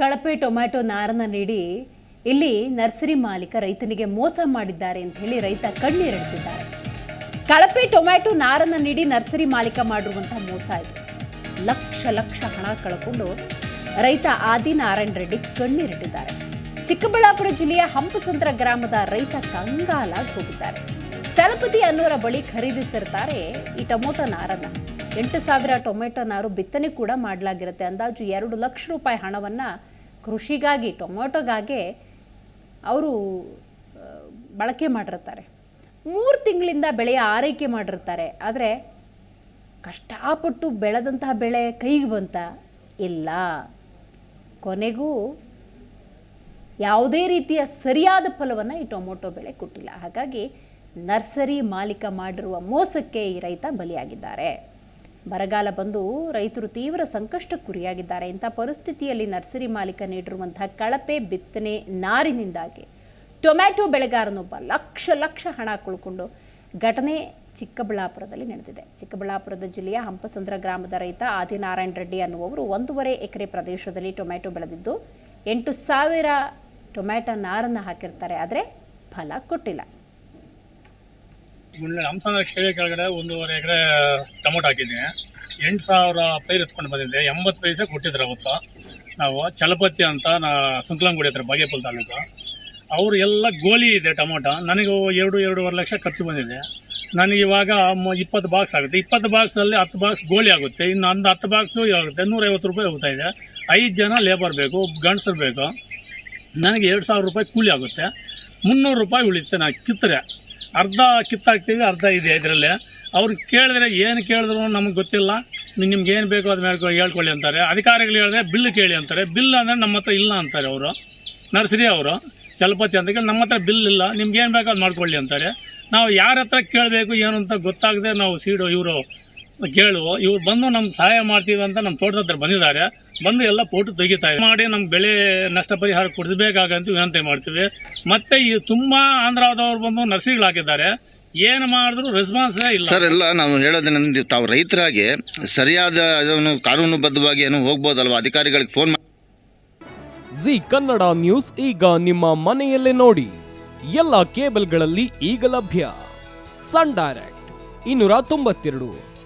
ಕಳಪೆ ಟೊಮ್ಯಾಟೊ ನಾರನ್ನ ನೀಡಿ ಇಲ್ಲಿ ನರ್ಸರಿ ಮಾಲೀಕ ರೈತನಿಗೆ ಮೋಸ ಮಾಡಿದ್ದಾರೆ ಅಂತ ಹೇಳಿ ರೈತ ಕಣ್ಣೀರಿಡ್ತಿದ್ದಾರೆ. ಕಳಪೆ ಟೊಮ್ಯಾಟೊ ನಾರನ್ನ ನೀಡಿ ನರ್ಸರಿ ಮಾಲೀಕ ಮಾಡಿರುವಂತಹ ಮೋಸ ಇದು. ಲಕ್ಷ ಲಕ್ಷ ಹಣ ಕಳ್ಕೊಂಡು ರೈತ ಆದಿನಾರಾಯಣ ರೆಡ್ಡಿ ಕಣ್ಣೀರಿಟ್ಟಿದ್ದಾರೆ. ಚಿಕ್ಕಬಳ್ಳಾಪುರ ಜಿಲ್ಲೆಯ ಹಂಪಸಂದ್ರ ಗ್ರಾಮದ ರೈತ ಕಂಗಾಲಾಗಿ ಹೋಗಿದ್ದಾರೆ. ಚಲಪತಿ ಅನ್ನೋರ ಬಳಿ ಖರೀದಿಸಿರ್ತಾರೆ ಈ ಟೊಮೊಟೊ ನಾರನ್ನ. ಎಂಟು ಸಾವಿರ ಟೊಮೆಟೊ ನಾರು ಬಿತ್ತನೆ ಕೂಡ ಮಾಡಲಾಗಿರುತ್ತೆ. ಅಂದಾಜು ಎರಡು ಲಕ್ಷ ರೂಪಾಯಿ ಹಣವನ್ನು ಕೃಷಿಗಾಗಿ, ಟೊಮೆಟೊಗಾಗೆ ಅವರು ಬಳಕೆ ಮಾಡಿರ್ತಾರೆ. ಮೂರು ತಿಂಗಳಿಂದ ಬೆಳೆಯ ಆರೈಕೆ ಮಾಡಿರ್ತಾರೆ. ಆದರೆ ಕಷ್ಟಪಟ್ಟು ಬೆಳೆದಂತಹ ಬೆಳೆ ಕೈಗೆ ಬಂತ? ಇಲ್ಲ. ಕೊನೆಗೂ ಯಾವುದೇ ರೀತಿಯ ಸರಿಯಾದ ಫಲವನ್ನು ಈ ಟೊಮೊಟೊ ಬೆಳೆ ಕೊಟ್ಟಿಲ್ಲ. ಹಾಗಾಗಿ ನರ್ಸರಿ ಮಾಲೀಕ ಮಾಡಿರುವ ಮೋಸಕ್ಕೆ ಈ ರೈತ ಬಲಿಯಾಗಿದ್ದಾರೆ. ಬರಗಾಲ ಬಂದು ರೈತರು ತೀವ್ರ ಸಂಕಷ್ಟಕ್ಕೆ ಗುರಿಯಾಗಿದ್ದಾರೆ ಇಂಥ ಪರಿಸ್ಥಿತಿಯಲ್ಲಿ ನರ್ಸರಿ ಮಾಲೀಕ ನೀಡಿರುವಂತಹ ಕಳಪೆ ಬಿತ್ತನೆ ನಾರಿನಿಂದಾಗಿ ಟೊಮ್ಯಾಟೊ ಬೆಳೆಗಾರನೊಬ್ಬ ಲಕ್ಷ ಲಕ್ಷ ಹಣ ಕುಳ್ಕೊಂಡು ಘಟನೆ ಚಿಕ್ಕಬಳ್ಳಾಪುರದಲ್ಲಿ ನಡೆದಿದೆ. ಚಿಕ್ಕಬಳ್ಳಾಪುರದ ಜಿಲ್ಲೆಯ ಹಂಪಸಂದ್ರ ಗ್ರಾಮದ ರೈತ ಆದಿನಾರಾಯಣ ರೆಡ್ಡಿ ಅನ್ನುವವರು ಒಂದೂವರೆ ಎಕರೆ ಪ್ರದೇಶದಲ್ಲಿ ಟೊಮ್ಯಾಟೊ ಬೆಳೆದಿದ್ದು, ಎಂಟು ಸಾವಿರ ಟೊಮ್ಯಾಟೊ ನಾರನ್ನು ಹಾಕಿರ್ತಾರೆ, ಆದರೆ ಫಲ ಕೊಟ್ಟಿಲ್ಲ. ಮುಳ್ಳ ಹಂಸನ ಕೆರೆ ಕೆಳಗಡೆ ಒಂದೂವರೆ ಎಕರೆ ಟೊಮೊಟೊ ಹಾಕಿದ್ದೀನಿ ಎಂಟು ಸಾವಿರ ಪೈರು ಎತ್ಕೊಂಡು ಬಂದಿದ್ದೆ. ಎಂಬತ್ತು ಪೈಸೆ ಕೊಟ್ಟಿದ್ರು ಅವತ್ತು. ನಾವು ಚಲಪತಿ ಅಂತ ನಾ ಸುಂಕಲಂಗುಡಿ ಹತ್ರ ಬಾಗೇಪಲ್ ತಾಲೂಕು. ಅವರು ಎಲ್ಲ ಗೋಲಿ ಇದೆ ಟೊಮೊಟೊ. ನನಗೆ ಎರಡು, ಎರಡೂವರೆ ಲಕ್ಷ ಖರ್ಚು ಬಂದಿದೆ. ನನಗೆ ಇವಾಗ ಇಪ್ಪತ್ತು ಬಾಕ್ಸ್ ಆಗುತ್ತೆ. ಇಪ್ಪತ್ತು ಬಾಕ್ಸಲ್ಲಿ ಹತ್ತು ಬಾಕ್ಸ್ ಗೋಲಿ ಆಗುತ್ತೆ. ಇನ್ನು ಒಂದು ಹತ್ತು ಬಾಕ್ಸು ಆಗುತ್ತೆ. ನೂರೈವತ್ತು ರೂಪಾಯಿ ಹೋಗ್ತಾ ಇದೆ. ಐದು ಜನ ಲೇಬರ್ ಬೇಕು, ಗಂಡಸರು ಬೇಕು. ನನಗೆ ಎರಡು ಸಾವಿರ ರೂಪಾಯಿ ಕೂಲಿ ಆಗುತ್ತೆ. ಮುನ್ನೂರು ರೂಪಾಯಿ ಉಳಿಯುತ್ತೆ. ನಾನು ಕಿತ್ತರೆ. ಅರ್ಧ ಕಿತ್ತಾಕ್ತೀವಿ ಅರ್ಧ ಇದೆ ಇದರಲ್ಲಿ. ಅವ್ರು ಕೇಳಿದ್ರೆ ಏನು ಕೇಳಿದ್ರು ನಮಗೆ ಗೊತ್ತಿಲ್ಲ. ನಿಮ್ಗೆ ಏನು ಬೇಕೋ ಅದು ಮೇಲೆ ಹೇಳ್ಕೊಳ್ಳಿ ಅಂತಾರೆ. ಅಧಿಕಾರಿಗಳು ಹೇಳಿದ್ರೆ ಬಿಲ್ ಕೇಳಿ ಅಂತಾರೆ. ಬಿಲ್ ಅಂದರೆ ನಮ್ಮ ಹತ್ರ ಇಲ್ಲ ಅಂತಾರೆ ಅವರು. ನರ್ಸರಿ ಅವರು, ಚಲಪತಿ ಅಂತ ಕೇಳಿ ನಮ್ಮ ಹತ್ರ ಬಿಲ್ ಇಲ್ಲ. ನಿಮ್ಗೆ ಏನು ಬೇಕೋ ಅದು ಮಾಡ್ಕೊಳ್ಳಿ ಅಂತಾರೆ. ನಾವು ಯಾರ ಹತ್ರ ಕೇಳಬೇಕು, ಏನು ಅಂತ ಗೊತ್ತಾಗದೆ ನಾವು ಸೀಡು ಇವರು ಕೇಳುವ ಇವ್ರು ಬಂದು ನಮ್ಗೆ ಸಹಾಯ ಮಾಡ್ತೀವಿ ಅಂತ ನಮ್ಮ ತೋಟದ ಹತ್ರ ಬಂದಿದ್ದಾರೆ. ಬಂದು ಎಲ್ಲ ಫೋಟೋ ತೆಗಿತಾ ಇದ್ದಾರೆ. ಮಾಡಿ ನಮ್ಮ ಬೆಳೆ ನಷ್ಟ ಪರಿಹಾರ ಕೊಡಿಸ್ಬೇಕಾಗಂತ ವಿನಂತಿ ಮಾಡ್ತೀವಿ. ಮತ್ತೆ ಈ ತುಂಬಾ ಆಂಧ್ರದವ್ರು ಬಂದು ನರ್ಸರಿಗಳು ಹಾಕಿದ್ದಾರೆ ಏನು ಮಾಡಿದ್ರು ರೆಸ್ಪಾನ್ಸ್ ಇಲ್ಲ. ಸರ್ ಎಲ್ಲ ನಾವು ಹೇಳೋದೇನೆಂದ್ರೆ ತಾವು ರೈತರಾಗಿ ಸರಿಯಾದ ಅದನ್ನು ಕಾನೂನುಬದ್ಧವಾಗಿ ಏನು ಹೋಗ್ಬೋದಲ್ವಾ? ಅಧಿಕಾರಿಗಳಿಗೆ ಫೋನ್ ಜಿ ಕನ್ನಡ ನ್ಯೂಸ್ ಈಗ ನಿಮ್ಮ ಮನೆಯಲ್ಲೇ ನೋಡಿ. ಎಲ್ಲ ಕೇಬಲ್ಗಳಲ್ಲಿ ಈಗ ಲಭ್ಯ. ಸನ್ ಡೈರೆಕ್ಟ್ ಇನ್ನೂರ ತೊಂಬತ್ತೆರಡು.